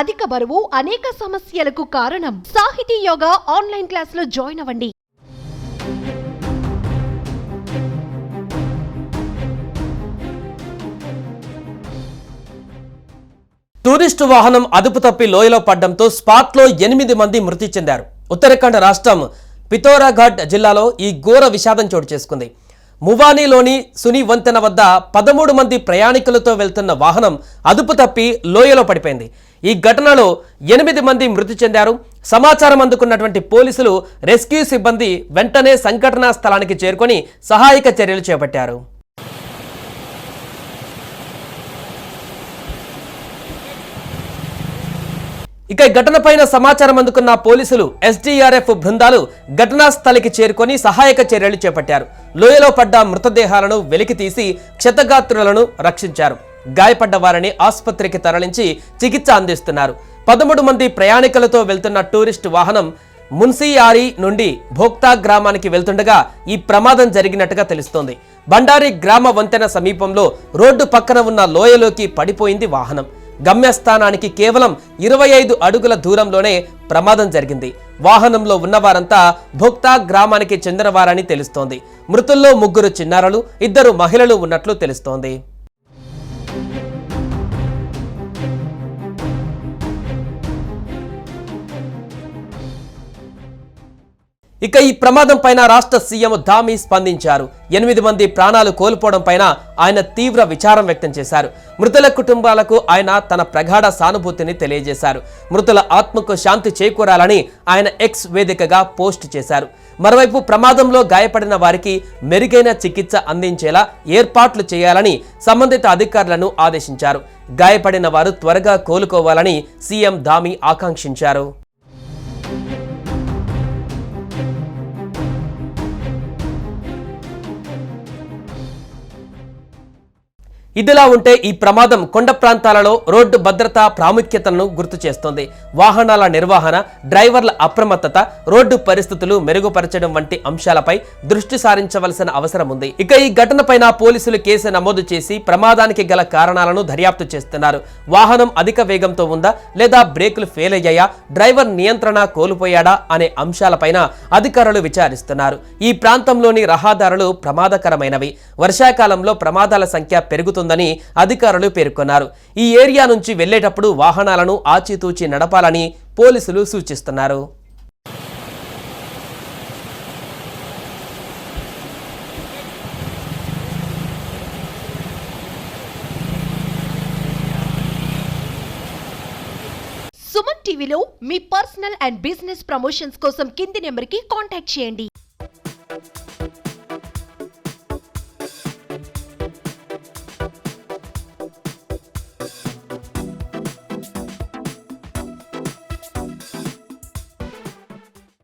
అధిక బరువు అనేక సమస్యలకు కారణం. సాహితీ యోగా ఆన్లైన్ క్లాసులో జాయిన్ అవ్వండి. టూరిస్టు వాహనం అదుపు తప్పి లోయలో పడ్డంతో స్పాట్లో ఎనిమిది మంది మృతి చెందారు. ఉత్తరాఖండ్ రాష్ట్రం పితోరాఘడ్ జిల్లాలో ఈ ఘోర విషాదం చోటు చేసుకుంది. మువానీలోని సుని వంతెన వద్ద పదమూడు మంది ప్రయాణికులతో వెళ్తున్న వాహనం అదుపు తప్పి లోయలో పడిపోయింది. ఈ ఘటనలో ఎనిమిది మంది మృతి చెందారు. సమాచారం అందుకున్నటువంటి పోలీసులు రెస్క్యూ సిబ్బంది వెంటనే సంఘటనా స్థలానికి చేరుకొని సహాయక చర్యలు చేపట్టారు. ఇక ఘటనపైన సమాచారం అందుకున్న పోలీసులు ఎస్డీఆర్ఎఫ్ బృందాలు ఘటనా స్థలికి చేరుకొని సహాయక చర్యలు చేపట్టారు. లోయలో పడ్డ మృతదేహాలను వెలికి తీసి క్షతగాత్రులను రక్షించారు. గాయపడ్డ వారిని ఆసుపత్రికి తరలించి చికిత్స అందిస్తున్నారు. పదమూడు మంది ప్రయాణికులతో వెళ్తున్న టూరిస్ట్ వాహనం మున్సియారి నుండి భోక్తా గ్రామానికి వెళ్తుండగా ఈ ప్రమాదం జరిగినట్టుగా తెలుస్తోంది. బండారి గ్రామ వంతెన సమీపంలో రోడ్డు పక్కన ఉన్న లోయలోకి పడిపోయింది వాహనం. గమ్యస్థానానికి కేవలం ఇరవై ఐదు అడుగుల దూరంలోనే ప్రమాదం జరిగింది. వాహనంలో ఉన్నవారంతా భోక్తా గ్రామానికి చెందినవారని తెలుస్తోంది. మృతుల్లో ముగ్గురు చిన్నారులు ఇద్దరు మహిళలు ఉన్నట్లు తెలుస్తోంది. ఇక ఈ ప్రమాదం పైన రాష్ట్ర సీఎం ధామి స్పందించారు. ఎనిమిది మంది ప్రాణాలు కోల్పోవడం పైన ఆయన తీవ్ర విచారం వ్యక్తం చేశారు. మృతుల కుటుంబాలకు ఆయన తన ప్రగాఢ సానుభూతిని తెలియజేశారు. మృతుల ఆత్మకు శాంతి చేకూరాలని ఆయన ఎక్స్ వేదికగా పోస్ట్ చేశారు. మరోవైపు ప్రమాదంలో గాయపడిన వారికి మెరుగైన చికిత్స అందించేలా ఏర్పాట్లు చేయాలని సంబంధిత అధికారులను ఆదేశించారు. గాయపడిన వారు త్వరగా కోలుకోవాలని సీఎం ధామి ఆకాంక్షించారు. ఇదిలా ఉంటే ఈ ప్రమాదం కొండ ప్రాంతాలలో రోడ్డు భద్రతా ప్రాముఖ్యతను గుర్తు చేస్తోంది. వాహనాల నిర్వహణ డ్రైవర్ల అప్రమత్తత రోడ్డు పరిస్థితులు మెరుగుపరచడం వంటి అంశాలపై దృష్టి సారించవలసిన అవసరం ఉంది. ఇక ఈ ఘటనపైన పోలీసులు కేసు నమోదు చేసి ప్రమాదానికి గల కారణాలను దర్యాప్తు చేస్తున్నారు. వాహనం అధిక వేగంతో ఉందా లేదా బ్రేకులు ఫెయిల్ అయ్యాయా డ్రైవర్ నియంత్రణ కోల్పోయాడా అనే అంశాలపైన అధికారులు విచారిస్తున్నారు. ఈ ప్రాంతంలోని రహదారులు ప్రమాదకరమైనవి. వర్షాకాలంలో ప్రమాదాల సంఖ్య పెరుగుతుంది. పెరుగుతుందని అధికారులు పేర్కొన్నారు. ఈ ఏరియా నుంచి వెళ్ళేటప్పుడు వాహనాలను ఆచితూచి నడపాలని పోలీసులు సూచిస్తున్నారు. సుమన్ టీవీలో మీ పర్సనల్ అండ్ బిజినెస్ ప్రమోషన్స్ కోసం కింది నెంబర్కి కాంటాక్ట్ చేయండి.